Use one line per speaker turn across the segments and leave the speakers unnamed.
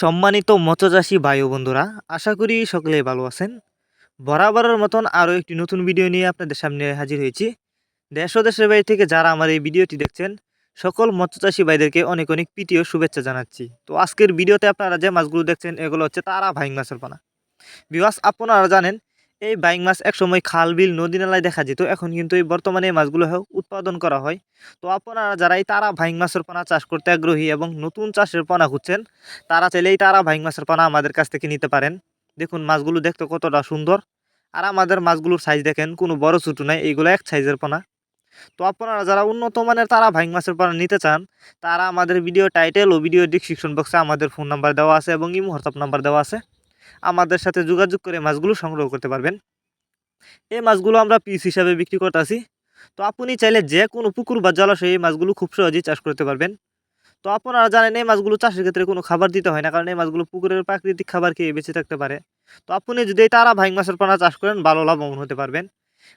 সম্মানিত মৎস্যচাষী ভাই বন্ধুরা, আশা করি সকলেই ভালো আছেন। বরাবরের মতন আরও একটি নতুন ভিডিও নিয়ে আপনাদের সামনে হাজির হয়েছি। দেশ ও দেশের বাইরে থেকে যারা আমার এই ভিডিওটি দেখছেন, সকল মৎস্যচাষী ভাইদেরকে অনেক অনেক প্রীতি ও শুভেচ্ছা জানাচ্ছি। তো আজকের ভিডিওতে আপনারা যে মাছগুলো দেখছেন, এগুলো হচ্ছে তারা ভাইং মাছের পানা। বিবাস আপনারা জানেন এই বাইং মাছ একসময় খাল, বিল, নদী নালায় দেখা যেত। এখন কিন্তু এই বর্তমানে এই মাছগুলো উৎপাদন করা হয়। তো আপনারা যারা এই তারা ভাইং মাছের পানা চাষ করতে আগ্রহী এবং নতুন চাষের পানা খুঁজছেন, তারা চাইলে এই তারা ভাইং মাছের পানা আমাদের কাছ থেকে নিতে পারেন। দেখুন, মাছগুলো দেখতে কতটা সুন্দর। আর আমাদের মাছগুলোর সাইজ দেখেন, কোনো বড় ছোটো নাই এইগুলো এক সাইজের পানা। তো আপনারা যারা উন্নত মানের তারা ভাইং মাছের পানা নিতে চান, তারা আমাদের ভিডিও টাইটেল ও ভিডিও ডিসক্রিপশন বক্সে আমাদের ফোন নাম্বার দেওয়া আছে এবং ইমো হোয়াটসঅ্যাপ নাম্বার দেওয়া আছে। আমাদের সাথে যোগাযোগ করে মাছগুলো সংগ্রহ করতে পারবেন। এই মাছগুলো আমরা পিস হিসাবে বিক্রি করতেছি। তো আপনি চাইলে যে কোনো পুকুর বা জলাশয়ে এই মাছগুলো খুব সহজেই চাষ করতে পারবেন। তো আপনারা জানেন এই মাছগুলো চাষের ক্ষেত্রে কোনো খাবার দিতে হয় না, কারণ এই মাছগুলো পুকুরের প্রাকৃতিক খাবার খেয়ে বেঁচে থাকতে পারে। তো আপনি যদি এই তারা ভাইং মাছের পানা চাষ করেন, ভালো লাভবান হতে পারবেন।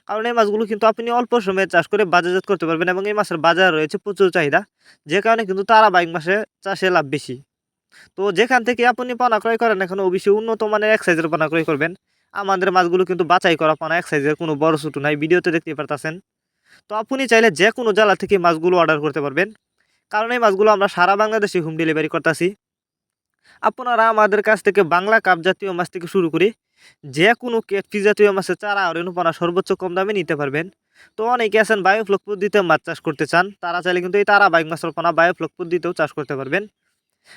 কারণ এই মাছগুলো কিন্তু আপনি অল্প সময়ে চাষ করে বাজারজাত করতে পারবেন এবং এই মাছের বাজার রয়েছে প্রচুর চাহিদা, যে কারণে কিন্তু তারা বাইং মাসে চাষে লাভ বেশি। তো যেখান থেকে আপনি পানা ক্রয় করেন, এখন অবশ্যই উন্নত মানের এক সাইজের পানা ক্রয় করবেন। আমাদের মাছগুলো কিন্তু বাছাই করা পানা এক সাইজের কোনো বড় ছোটো নাই, ভিডিওতে দেখতে পারতেছেন। তো আপনি চাইলে যে কোনো জেলা থেকে মাছগুলো অর্ডার করতে পারবেন। কারণ এই মাছগুলো আমরা সারা বাংলাদেশে হোম ডেলিভারি করতেছি। আপনারা আমাদের কাছ থেকে বাংলা কাপ জাতীয় মাছ থেকে শুরু করে যে কোনো কেটফি জাতীয় মাছের চারা আর রেণুপানা সর্বোচ্চ কম দামে নিতে পারবেন। তো অনেকে আছেন বায়োফ্লক পদ্ধতিতে মাছ চাষ করতে চান, তারা চাইলে কিন্তু এই তারা বাইক মাছের পানা বায়োফ্লক পদ্ধতিতেও চাষ করতে পারবেন।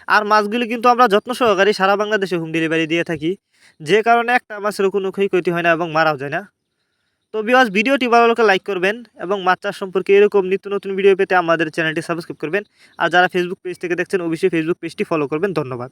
আর মাছগুলি কিন্তু আমরা যত্ন সহকারে সারা বাংলাদেশে হোম ডেলিভারি দিয়ে থাকি। যে কারণে একটা মাছের কোনো ক্ষয়ক্ষতি হয় না এবং মারাও যায় না। তো বিওয়াজ ভিডিওটি ভালো লোকে লাইক করবেন এবং মাছ চাষ সম্পর্কে এরকম নিত্য নতুন ভিডিও পেতে আমাদের চ্যানেলটি সাবস্ক্রাইব করবেন। আর যারা ফেসবুক পেজ থেকে দেখছেন, অবশ্যই ফেসবুক পেজটি ফলো করবেন। ধন্যবাদ।